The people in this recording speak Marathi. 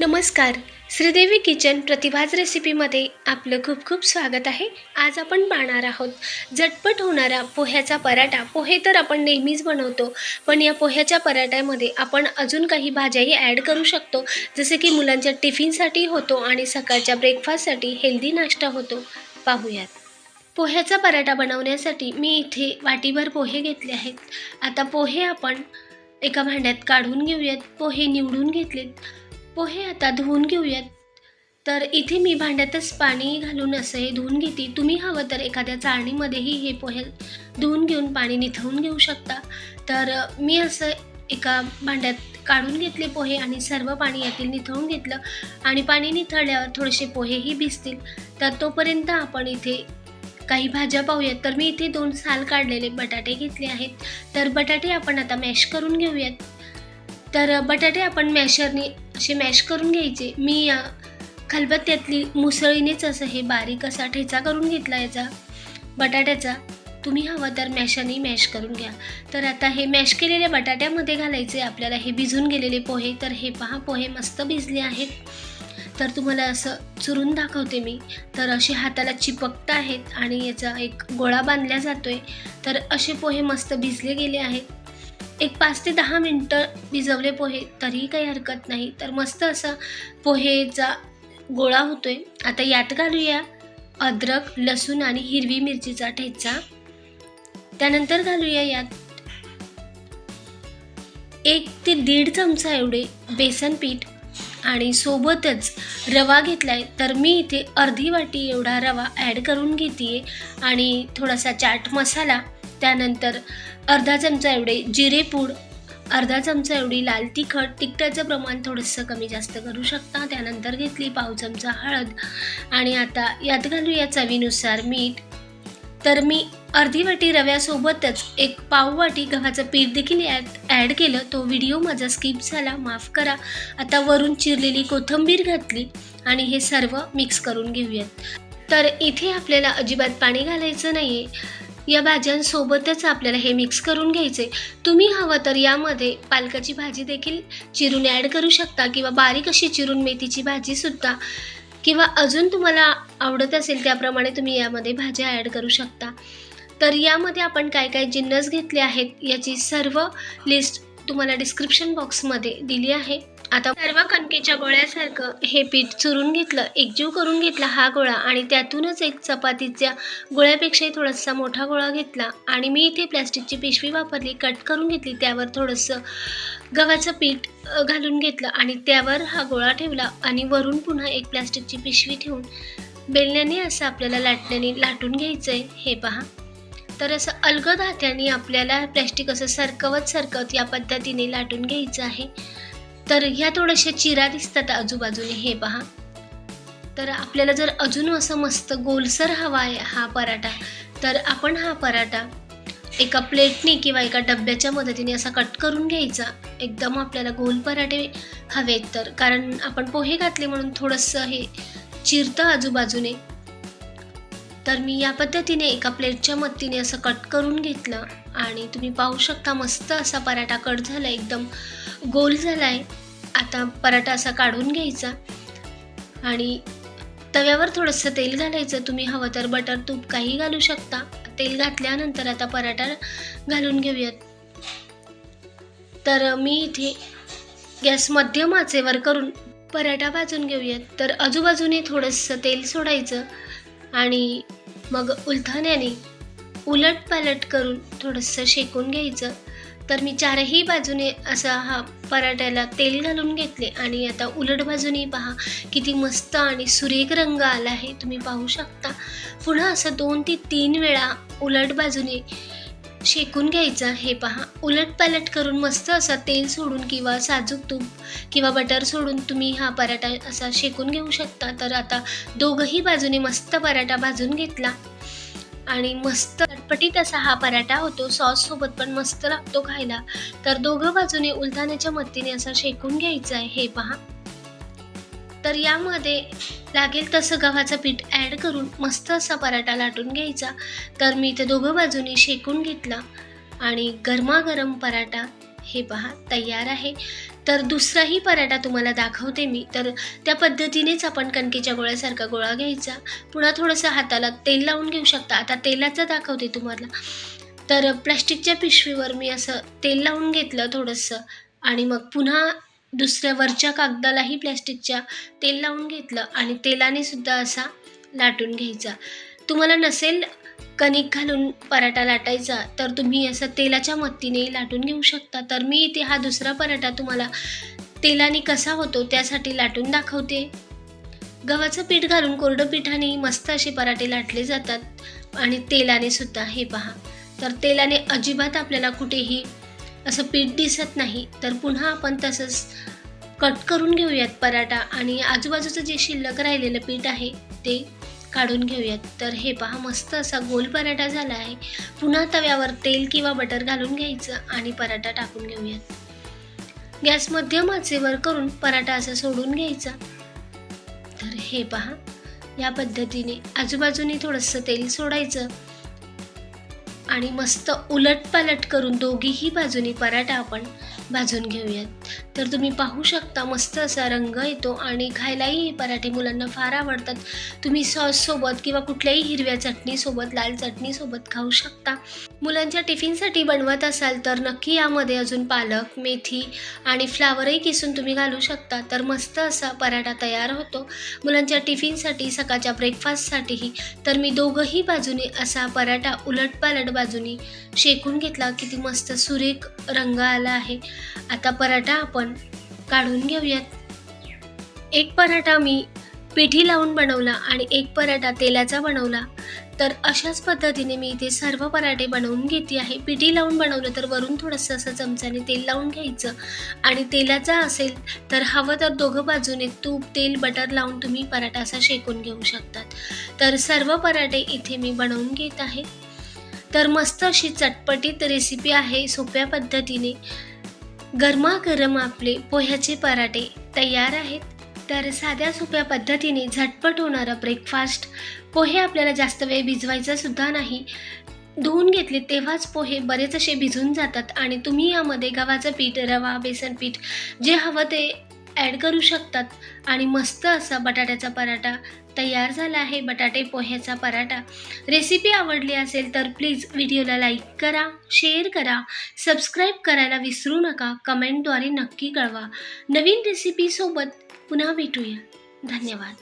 नमस्कार. श्रीदेवी किचन प्रतिभाज रेसिपीमध्ये आपलं खूप खूप स्वागत आहे. आज आपण पाहणार आहोत झटपट होणारा पोह्याचा पराठा. पोहे तर आपण नेहमीच बनवतो पण या पोह्याच्या पराठ्यामध्ये आपण अजून काही भाज्याही ॲड करू शकतो. जसे की मुलांच्या टिफिनसाठी होतो आणि सकाळच्या ब्रेकफास्टसाठी हेल्दी नाश्ता होतो. पाहूयात. पोह्याचा पराठा बनवण्यासाठी मी इथे वाटीभर पोहे घेतले आहेत. आता पोहे आपण एका भांड्यात काढून घेऊयात. पोहे निवडून घेतलेत. पोहे आता धुवून घेऊयात. तर इथे मी भांड्यातच पाणी घालून असं हे धुवून घेते. तुम्ही हवं तर एखाद्या चाळणीमध्येही हे पोहे धुवून घेऊन पाणी निथळून घेऊ शकता. तर मी असं एका भांड्यात काढून घेतले पोहे आणि सर्व पाणी यातील निथळून घेतलं. आणि पाणी निथळल्यावर थोडेसे पोहेही भिजतील. तर तोपर्यंत आपण इथे काही भाज्या पाहूयात. तर मी इथे दोन साल काढलेले बटाटे घेतले आहेत. तर बटाटे आपण आता मॅश करून घेऊयात. तर बटाटे आपण मॅशरने असे मॅश करून घ्यायचे. मी खलबत्त्यातली मुसळीनेच असं हे बारीक असा ठेचा करून घेतला याचा बटाट्याचा. तुम्ही हवं तर मॅशाने मॅश करून घ्या. तर आता हे मॅश केलेल्या बटाट्यामध्ये घालायचे. आपल्याला हे भिजून गेलेले पोहे. तर हे पहा पोहे मस्त भिजले आहेत. तर तुम्हाला असं चुरून दाखवते मी. तर असे हाताला चिपकत आहेत आणि याचा एक गोळा बांधला जातोय. तर असे पोहे मस्त भिजले गेले आहेत. एक पाच ते दहा मिनटं भिजवले पोहे तरीही काही हरकत नाही. तर मस्त असा पोहेचा गोळा होतोय. आता यात घालूया अद्रक लसूण आणि हिरवी मिरचीचा ठेचा. त्यानंतर घालूया यात एक ते दीड चमचा एवढे बेसन पीठ आणि सोबतच रवा घेतलाय. तर मी इथे अर्धी वाटी एवढा रवा ॲड करून घेते आणि थोडासा चाट मसाला त्यानंतर अर्धा चमचा एवढे जिरेपूड अर्धा चमचा एवढी लाल तिखट तिखटाचं प्रमाण थोडंसं कमी जास्त करू शकता. त्यानंतर घेतली पाव चमचा हळद. आणि आता यात घालूया चवीनुसार मीठ. तर मी अर्धी वाटी रव्यासोबतच एक पाव वाटी गव्हाचं पीठ देखील यात ॲड केलं. तो व्हिडिओ माझा स्किप झाला माफ करा. आता वरून चिरलेली कोथिंबीर घातली आणि हे सर्व मिक्स करून घेऊयात. तर इथे आपल्याला अजिबात पाणी घालायचं नाही आहे या भाज्यांसोबतच आपल्याला हे मिक्स करून घ्यायचे तुम्ही हवं तर यामध्ये पालकाची भाजी देखील चिरून ॲड करू शकता किंवा बारीक अशी चिरून मेथीची भाजीसुद्धा किंवा अजून तुम्हाला आवडत असेल त्याप्रमाणे तुम्ही यामध्ये भाज्या ॲड करू शकता. तर यामध्ये आपण काय काय जिन्नस घेतले आहेत याची सर्व लिस्ट तुम्हाला डिस्क्रिप्शन बॉक्समध्ये दिली आहे. आता सर्व कणकेच्या गोळ्यासारखं हे पीठ चुरून घेतलं एकजीव करून घेतला हा गोळा आणि त्यातूनच एक चपातीच्या गोळ्यापेक्षाही थोडासा मोठा गोळा घेतला आणि मी इथे प्लॅस्टिकची पिशवी वापरली कट करून घेतली त्यावर थोडंसं गव्हाचं पीठ घालून घेतलं आणि त्यावर हा गोळा ठेवला आणि वरून पुन्हा एक प्लॅस्टिकची पिशवी ठेवून बेलण्याने असं आपल्याला लाटण्याने लाटून घ्यायचं आहे हे पहा. तर असं अलगद हात्याने आपल्याला प्लॅस्टिक असं सरकवत सरकवत या पद्धतीने लाटून घ्यायचं आहे. तर ह्या थोड्याशा चिरा दिसतात आजूबाजूने हे पहा. तर आपल्याला जर अजून असं मस्त गोलसर हवा आहे हा पराठा तर आपण हा पराठा एका प्लेटने किंवा एका डब्याच्या मदतीने असा कट करून घ्यायचा. एकदम आपल्याला गोल पराठे हवेत तर. कारण आपण पोहे घातले म्हणून थोडंसं हे चिरतं आजूबाजूने. तर मी या पद्धतीने एका प्लेटच्या मदतीने असं कट करून घेतलं आणि तुम्ही पाहू शकता मस्त असा पराठा कट झाला एकदम गोल झाला आहे आता पराठा असा काढून घ्यायचा आणि तव्यावर थोडंसं तेल घालायचं. तुम्ही हवं तर बटर तूप काही घालू शकता. तेल घातल्यानंतर आता पराठा घालून घेऊयात. तर मी इथे गॅस मध्यम आचेवर करून पराठा भाजून घेऊयात. तर आजूबाजूने थोडंसं तेल सोडायचं. आणि मग उलथाण्याने उलट पालट करून थोडंसं शेकून घ्यायचं. तर मी चारही बाजूने असा हा पराठ्याला तेल घालून घेतले. आणि आता उलट बाजूने पहा किती मस्त आणि सुरेख रंग आला आहे. तुम्ही पाहू शकता. पुन्हा असं दोन ते तीन वेळा उलट बाजूने शेकून घ्यायचं हे पहा. उलट पलट करून मस्त असा तेल सोडून किंवा साजूक तूप किंवा बटर सोडून तुम्ही हा पराठा असा शेकून घेऊ शकता. तर आता दोघंही बाजूने मस्त पराठा भाजून घेतला. आणि मस्त चटपटीत असा हा पराठा होतो. सॉस सोबत पण मस्त लागतो खायला. तर दोघं बाजूने उलथाण्याच्या मदतीने असा शेकून घ्यायचा आहे. हे पहा. तर यामध्ये लागेल तसं गव्हाचं पीठ ॲड करून मस्त असा पराठा लाटून घ्यायचा. तर मी ते दोघं बाजूनी शेकून घेतला आणि गरमागरम पराठा हे पहा तयार आहे. तर दुसराही पराठा तुम्हाला दाखवते मी. तर त्या पद्धतीनेच आपण कणकेच्या गोळ्यासारखा गोळा घ्यायचा. पुन्हा थोडंसं हाताला तेल लावून घेऊ शकता. आता तेलाचं दाखवते तुम्हाला. तर प्लॅस्टिकच्या पिशवीवर मी असं तेल लावून घेतलं थोडंसं आणि मग पुन्हा दुसऱ्या वरच्या कागदालाही प्लॅस्टिकच्या तेल लावून घेतलं आणि तेलाने सुद्धा असा लाटून घ्यायचा. तुम्हाला नसेल कणिक घालून पराठा लाटायचा तर तुम्ही असं तेलाच्या मदतीने लाटून घेऊ शकता. तर मी इथे हा दुसरा पराठा तुम्हाला तेलाने कसा होतो त्यासाठी लाटून दाखवते. गव्हाचं पीठ घालून कोरडं पिठाने मस्त असे पराठे लाटले जातात आणि तेलाने सुद्धा हे पहा. तर तेलाने अजिबात आपल्याला कुठेही असं पीठ दिसत नाही तर पुन्हा आपण तसंच कट करून घेऊयात पराठा. आणि आजूबाजूचं जे शिल्लक राहिलेलं पीठ आहे ते काढून घेऊयात. तर हे पहा मस्त असा गोल पराठा झाला आहे पुन्हा तव्यावर तेल किंवा बटर घालून घ्यायचं आणि पराठा टाकून घेऊयात. गॅस मध्यम आचेवर करून पराठा असा सोडून घ्यायचा. तर हे पहा या पद्धतीने आजूबाजूने थोडंसं तेल सोडायचं. आणि मस्त उलटपालट करून दोघीही बाजूनी पराठा आपण भाजून घेऊयात. तर तुम्ही पाहू शकता मस्त असा रंग येतो आणि खायलाही हे पराठे मुलांना फार आवडतात. तुम्ही सॉससोबत किंवा कुठल्याही हिरव्या चटणीसोबत लाल चटणीसोबत खाऊ शकता. मुलांच्या टिफिनसाठी बनवत असाल तर नक्की यामध्ये अजून पालक मेथी आणि फ्लावरही किसून तुम्ही घालू शकता. तर मस्त असा पराठा तयार होतो. मुलांच्या टिफिनसाठी सकाळच्या ब्रेकफास्टसाठीही तर मी दोघंही बाजूने असा पराठा उलटपालट बाजूनी शेकून घेतला. किती मस्त सुरेख रंग आला आहे. आता पराठा आपण काढून घेऊयात. एक पराठा मी पिठी लावून बनवला आणि एक पराठा तेलाचा बनवला. तर अशाच पद्धतीने मी इथे सर्व पराठे बनवून घेते आहे. पिठी लावून बनवलं तर वरून थोडंसं असं चमचाने तेल लावून घ्यायचं. आणि तेलाचा असेल तर हवं तर दोघं बाजूने तूप तेल बटर लावून तुम्ही पराठा असा शेकून घेऊ शकतात. तर सर्व पराठे इथे मी बनवून घेत आहे. तर मस्त अशी चटपटीत रेसिपी आहे सोप्या पद्धतीने. गरमागरम आपले पोह्याचे पराठे तयार आहेत. तर साध्या सोप्या पद्धतीने झटपट होणारा ब्रेकफास्ट पोहे आपल्याला जास्त वेळ भिजवायचा सुद्धा नाही. धुवून घेतले तेव्हाच पोहे बरेच असे भिजून जातात आणि तुम्ही यामध्ये गव्हाचं पीठ रवा बेसन पीठ जे हवं ते ॲड करू शकतात. आणि मस्त असा बटाट्याचा पराठा तयार झाला आहे बटाटे पोह्याचा पराठा. रेसिपी आवडली असेल तर प्लीज व्हिडिओला लाईक करा शेअर करा सबस्क्राईब करायला विसरू नका कमेंटद्वारे नक्की कळवा. नवीन रेसिपीसोबत पुन्हा भेटूया. धन्यवाद.